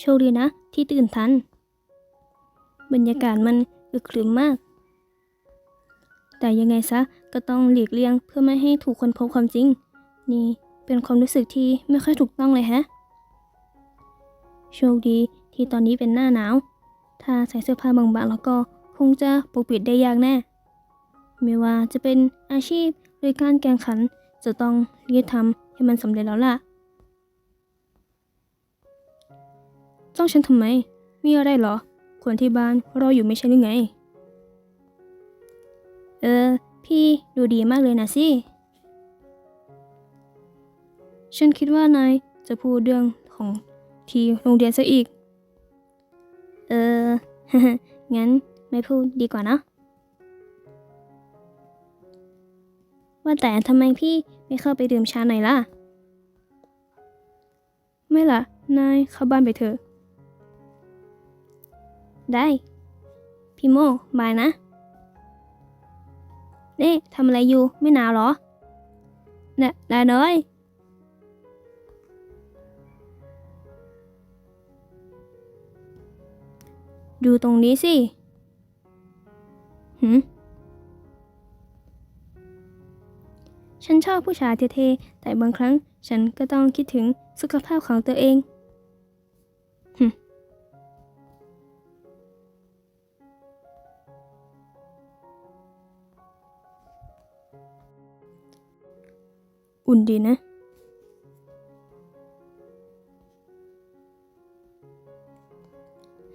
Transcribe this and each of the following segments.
โชคดีนะ ที่ตื่นทัน บรรยากาศมันอึกครึมมาก แต่ยังไงซะก็ต้องหลีกเลี่ยงเพื่อไม่ให้ถูกคนพบความจริง นี่เป็นความรู้สึกที่ไม่ค่อยถูกต้องเลยฮะ โชคดีที่ตอนนี้เป็นหน้าหนาว ถ้าใส่เสื้อผ้าบางๆแล้วก็คงจะปกปิดได้ยากแน่ ไม่ว่าจะเป็นอาชีพหรือการแข่งขันจะต้องรีบทำให้มันสำเร็จแล้วล่ะ ต้องฉันทำไม มีอะไรเหรอ คนที่บ้านรออยู่ไม่ใช่หรือไง เออ พี่ดูดีมากเลยนะสิ ฉันคิดว่านายจะพูดเรื่องของที่โรงเรียนซะอีก เออ งั้นไม่พูดดีกว่านะว่าแต่ทำไมพี่ไม่เข้าไปดื่มชาหน่อยล่ะ ไม่ล่ะ นายเข้าบ้านไปเถอะ ได้ พี่โมบายนะ เน่ทำอะไรอยู่ไม่หนาวเหรอน่ะได้เลยดูตรงนี้สิหืมฉันชอบผู้ชายเท่ๆ แต่บางครั้งฉันก็ต้องคิดถึงสุขภาพของตัวเอง อุ่นดีนะ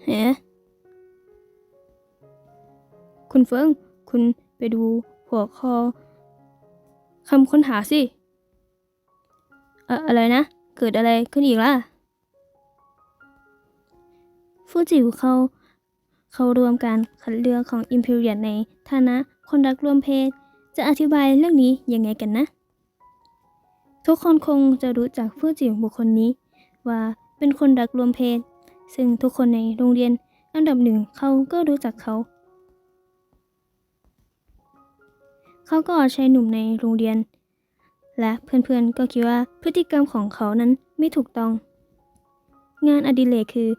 เฮ้ คุณเฟิง คุณไปดูหัวข้อคำค้นหาสิ เอ่ออะไรนะ เกิดอะไรขึ้นอีกล่ะ ฟูจิวเขาเขารวมการคัดเลือกของอิมพีเรียในฐานะคนรักรวมเพศ จะอธิบายเรื่องนี้ยังไงกันนะ ทุกคนคงจะรู้จักฟูจิวบุคคลนี้ ว่าเป็นคนรักรวมเพศ ซึ่งทุกคนในโรงเรียนอันดับหนึ่งเขาก็รู้จักเขา เขาก็ใช้หนุ่มในโรงเรียน และเพื่อนๆก็คิดว่าพฤติกรรมของเขานั้นไม่ถูกต้อง งานอดิเรกคือ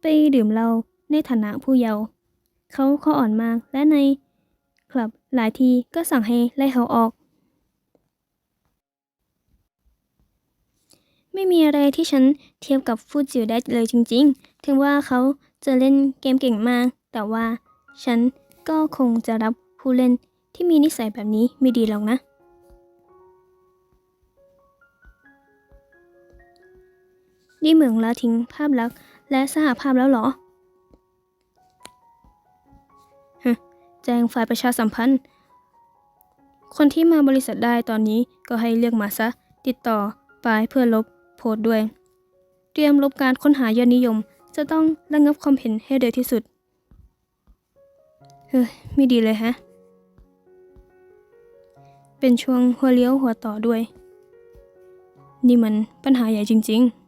ไปดื่มเหล้าในฐานะผู้เยาว์เขาข้ออ่อนมากและในคลับ หลายทีก็สั่งให้ไล่เขาออก ไม่มีอะไรที่ฉันเทียบกับฟูจิวได้เลยจริงๆ ถึงว่าเขาจะเล่นเกมเก่งมาก แต่ว่าฉันก็คงจะรับผู้เล่นที่มีนิสัยแบบนี้ไม่ดีหรอกนะนี่เหมืองละทิ้งภาพลักษณ์และสหภาพแล้วเหรอฮ แจ้งฝ่ายประชาสัมพันธ์ คนที่มาบริษัทได้ตอนนี้ก็ให้เรียกมาซะ ติดต่อไปเพื่อลบโพสต์ด้วย เตรียมลบการค้นหายอดนิยม จะต้องระงับความเห็นให้เร็วที่สุด เฮ้ยไม่ดีเลยฮะ เป็นช่วงหัวเลี้ยวหัวต่อด้วย นี่มันปัญหาใหญ่จริง ๆ